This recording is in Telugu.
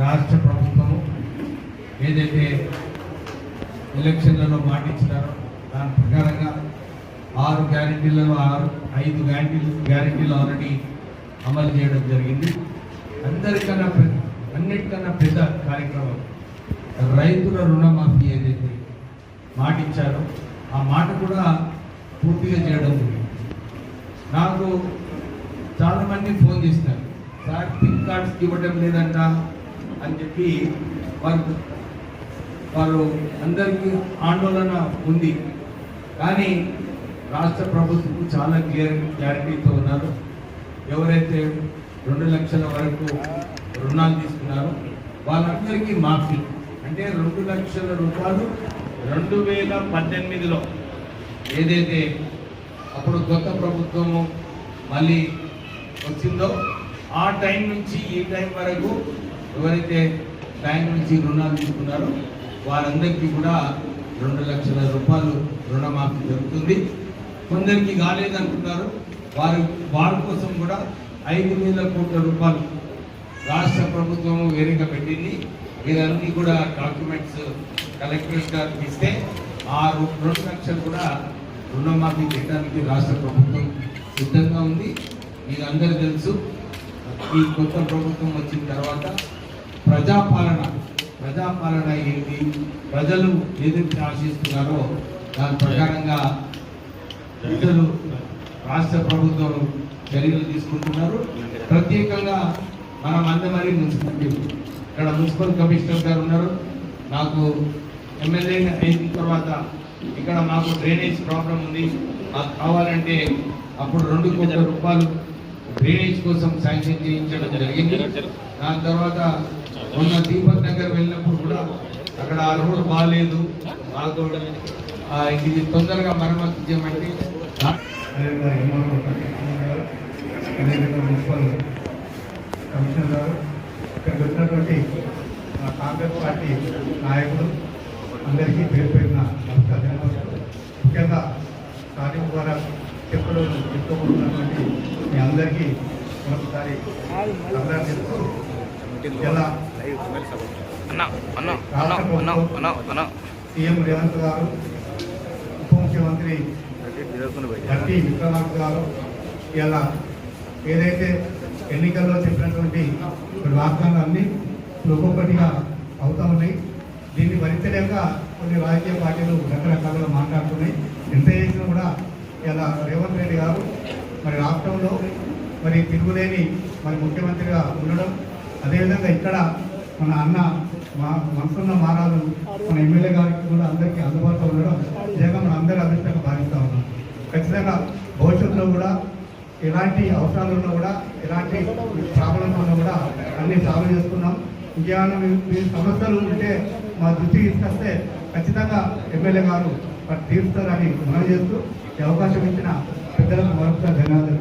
రాష్ట్ర ప్రభుత్వము ఏదైతే ఎలక్షన్లలో మాటిచ్చినారో దాని ప్రకారంగా ఆరు గ్యారెంటీలలో ఆరు ఐదు గ్యారెంటీలు గ్యారెంటీలు ఆల్రెడీ అమలు చేయడం జరిగింది. అందరికన్నా పెద్ద అన్నిటికన్నా పెద్ద కార్యక్రమం రైతుల రుణమాఫీ ఏదైతే మాటిచ్చారో ఆ మాట కూడా పూర్తిగా చేయడం జరిగింది. నాకు చాలామంది ఫోన్ చేసినారు సార్ పిన్ కార్డ్స్ ఇవ్వడం లేదంట అని చెప్పి వారు వారు అందరికీ ఆందోళన ఉంది. కానీ రాష్ట్ర ప్రభుత్వం చాలా క్లియర్ క్లారిటీతో ఉన్నారు. ఎవరైతే రెండు లక్షల వరకు రుణాలు తీసుకున్నారో వాళ్ళందరికీ మాఫీ. అంటే రెండు లక్షల రూపాయలు రెండు వేల పద్దెనిమిదిలో ఏదైతే అప్పుడు కొత్త ప్రభుత్వము మళ్ళీ వచ్చిందో ఆ టైం నుంచి ఈ టైం వరకు ఎవరైతే బ్యాంక్ నుంచి రుణాలు తీసుకున్నారో వారందరికీ కూడా రెండు లక్షల రూపాయలు రుణమాఫీ జరుగుతుంది. కొందరికి కాలేదనుకున్నారు వారు వారి కోసం కూడా ఐదు వేల కోట్ల రూపాయలు రాష్ట్ర ప్రభుత్వం వేరేగా పెట్టింది. వీరన్నీ కూడా డాక్యుమెంట్స్ కలెక్టర్ గారికి ఇస్తే ఆ రెండు లక్షలు కూడా రుణమాఫీ చేయడానికి రాష్ట్ర ప్రభుత్వం సిద్ధంగా ఉంది. మీకు అందరూ తెలుసు. ఈ కొత్త ప్రభుత్వం వచ్చిన తర్వాత ప్రజాపాలన ప్రజాపాలన ఏంటి? ప్రజలు ఏదైతే ఆశిస్తున్నారో దాని ప్రకారంగా ప్రజలు రాష్ట్ర ప్రభుత్వం చర్యలు తీసుకుంటున్నారు. ప్రత్యేకంగా మన మందమరి మున్సిపాలిటీ ఇక్కడ మున్సిపల్ కమిషనర్ గారు ఉన్నారు. నాకు ఎమ్మెల్యే అయిన తర్వాత ఇక్కడ మాకు డ్రైనేజ్ ప్రాబ్లం ఉంది. మాకు కావాలంటే అప్పుడు రెండు కోట్ల రూపాయలు డ్రైనేజ్ కోసం శాంక్షన్ చేయించడం జరిగింది. దాని తర్వాత మొన్న దీపక్ నగర్ వెళ్ళినప్పుడు కూడా అక్కడ ఆ రోడ్ బాగాలేదు మాకు ఇది తొందరగా మరమ్మతు చేయమంటే అదేవిధంగా గారు మున్సిపల్ కమిషనర్ గారు వచ్చినటువంటి మా కాంగ్రెస్ పార్టీ నాయకులు అందరికీ పేరు పేరున నమస్కారం ముఖ్యంగా స్థానిక ద్వారా చెప్పడం చెప్పుకోబోతున్నటువంటి మీ అందరికీ మరొకసారి అభిప్రాయం చెప్తూ సీఎం రేవంత్ గారు ఉప ముఖ్యమంత్రి గట్టి విక్రమార్క గారు ఇలా ఏదైతే ఎన్నికల్లో చెప్పినటువంటి వాగ్దానాలన్నీ ఒక్కొక్కటిగా అవుతా ఉన్నాయి. దీన్ని భరించలేక కొన్ని రాజకీయ పార్టీలు రకరకాలుగా మాట్లాడుతున్నాయి. ఎంత చేసినా కూడా ఇలా రేవంత్ రెడ్డి గారు మరి రాష్ట్రంలో మరి తిరుగులేని మరి ముఖ్యమంత్రిగా ఉండడం అదేవిధంగా ఇక్కడ మన అన్న మా మనసున్న మారాలు మన ఎమ్మెల్యే గారికి కూడా అందరికీ అందుబాటులో ఉండడం నిజంగా మన అందరి అదృష్టంగా భావిస్తూ ఉన్నాం. ఖచ్చితంగా భవిష్యత్తులో కూడా ఎలాంటి అవసరాలు ఉన్నా కూడా ఎలాంటి ప్రాబ్లమ్స్ ఉన్నా కూడా అన్నీ సాల్వ్ చేసుకున్నాం. ఇంకేమైనా మీ సమస్యలు ఉంటే మా దృష్టికి తీసుకొస్తే ఖచ్చితంగా ఎమ్మెల్యే గారు తీరుస్తారని మనం చేస్తూ ఈ అవకాశం ఇచ్చిన పెద్దలకు మరొకసారి ధన్యవాదాలు